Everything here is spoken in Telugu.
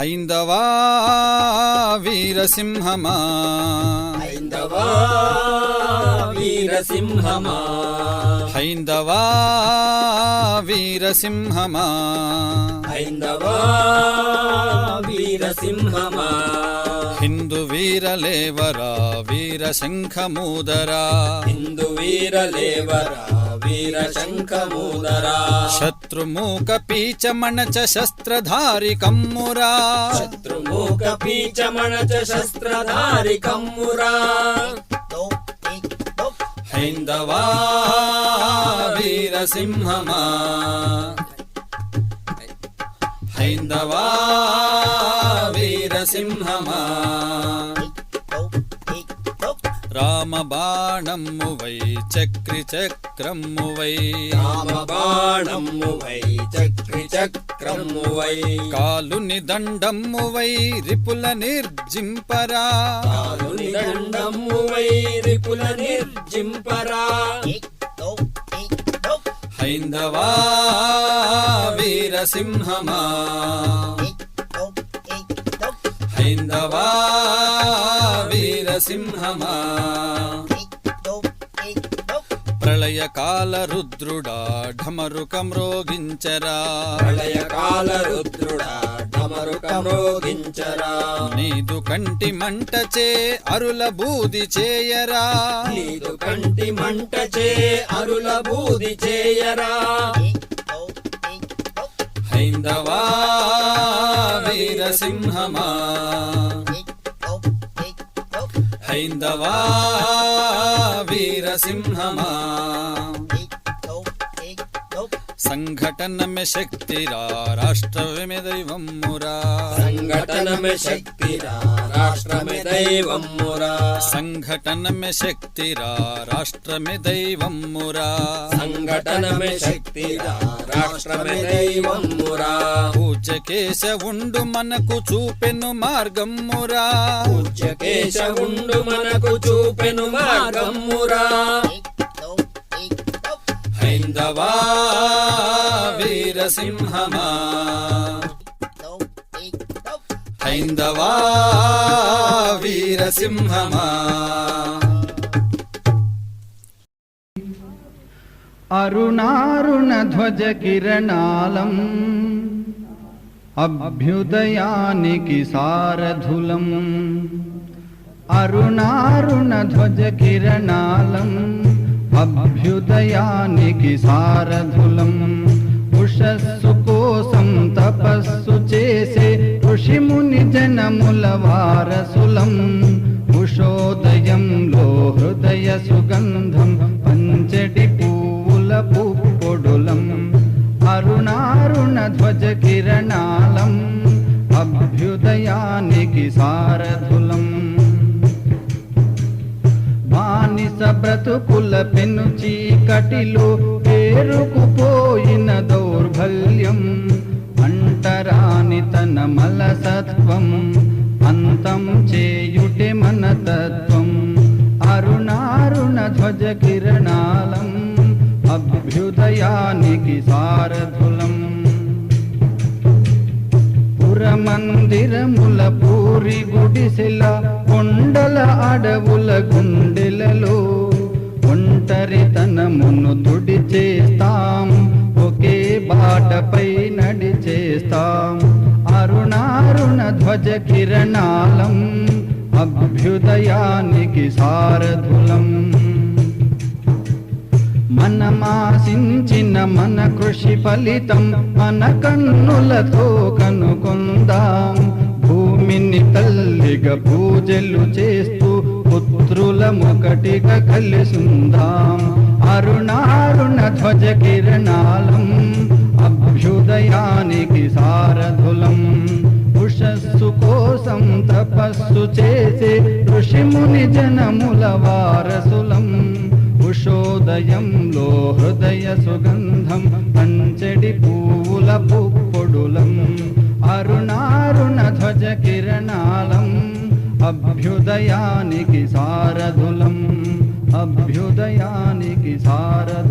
హైందవా వీరసింహమా. హైందవా వీరసింహమా. హైందవా వీరసింహమా. హైందవా వీరసింహమా. హిందు వీరలేవరా వీరశంఖమూదరా. హిందు వీరలేవరా వీర శంఖమూదరా శత్రుమూక పీచమణచ శస్త్రధారి కమ్మురా శత్రుమూక పీచమణచ శస్త్రధారి కమ్మురా హైందవా వీరసింహమా. హైందవా వీరసింహమా. రామబాణమ్మువై చక్రి చక్రమ్మువై రామబాణమ్మువై చక్రి చక్రమ్మువై కాలుని దండమ్మువై రిపుల నిర్జింపరా. కాలుని దండమ్మువై రిపుల నిర్జింపరా. హైందవా వీరసింహమా. హైందవా వీరసింహమా. ప్రళయకాల రుద్రుడా ఢమరుక మ్రోగించరా ప్రళయకాల రుద్రుడా డమరుక మ్రోగించరా నీదు కంటి మంటచే అరుల బూది చేయరా నీదు కంటి మంటచే అరుల బూది చేయరా హైందవా వీరసింహమా హైందవా వీరసింహమా సంఘటనమే శక్తిరా రాష్ట్రమే దైవమ్మురా. సంఘటనమే శక్తిరా రాష్ట్రమే దైవమ్మురా. సంఘటనమే శక్తిరా రాష్ట్రమే దైవమ్మురా. సంఘటనమే శక్తిరా రాష్ట్రమే దైవమ్మురా. పూజ కేశవుండు మనకు చూపెను మార్గమ్మురా. పూజ్య కేశవుండు మనకు చూపెను మార్గమురా హైందవా వీరసింహమా. హైందవా వీరసింహమా. అరుణారుణ ధ్వజ కిరణాలం అభ్యుదయానికి సారథులం అరుణారుణ ధ్వజ కిరణాలం అభ్యుదయానికి సారథులం ఉషస్సు కోసం తపస్సు చేసే ఋషిముని జనముల వారసులం. ఉషోదయంలో హృదయ సుగంధం పంచటి పూల పుప్పొడులం. అరుణారుణ ధ్వజ కిరణాలం అభ్యుదయానికి సారథులం బానిస బ్రతుకుల పెను చీకటిలో పేరుకుపోయిన దౌర్బల్యం అంటరాని తన మలసత్వం అంతం చేయుటే మన తత్వం. అరుణారుణ ధ్వజ కిరణాలం అభ్యుదయానికి సారథులం. పురమందిరముల పూరి గుడిసెల కొండల అడవుల గుండెలలో ఒంటరితనమును తుడి చేస్తాం ఒకే బాటపై నడిచేస్తాం. అరుణారుణ ధ్వజ కిరణాలం అభ్యుదయానికి సారథులం. మనమాశించిన మన కృషి ఫలితం మన కన్నులతో కనుకొందాం భూమిని తల్లిగా పూజలు చేస్తూ పుత్రులమొకటిగా కలిసుందాం అరుణారుణ ధ్వజ కిరణాలం అభ్యుదయానికి సారథులం. ఉషస్సు కోసం తపస్సు చేసే ఋషిముని జనముల వారసులం. ఉషోదయంలో హృదయ సుగంధం పంచడి పువ్వుల పుప్పొడులం. అరుణారుణ ధ్వజ కిరణాలం అభ్యుదయానికి సారథులం అభ్యుదయానికి సారథులం.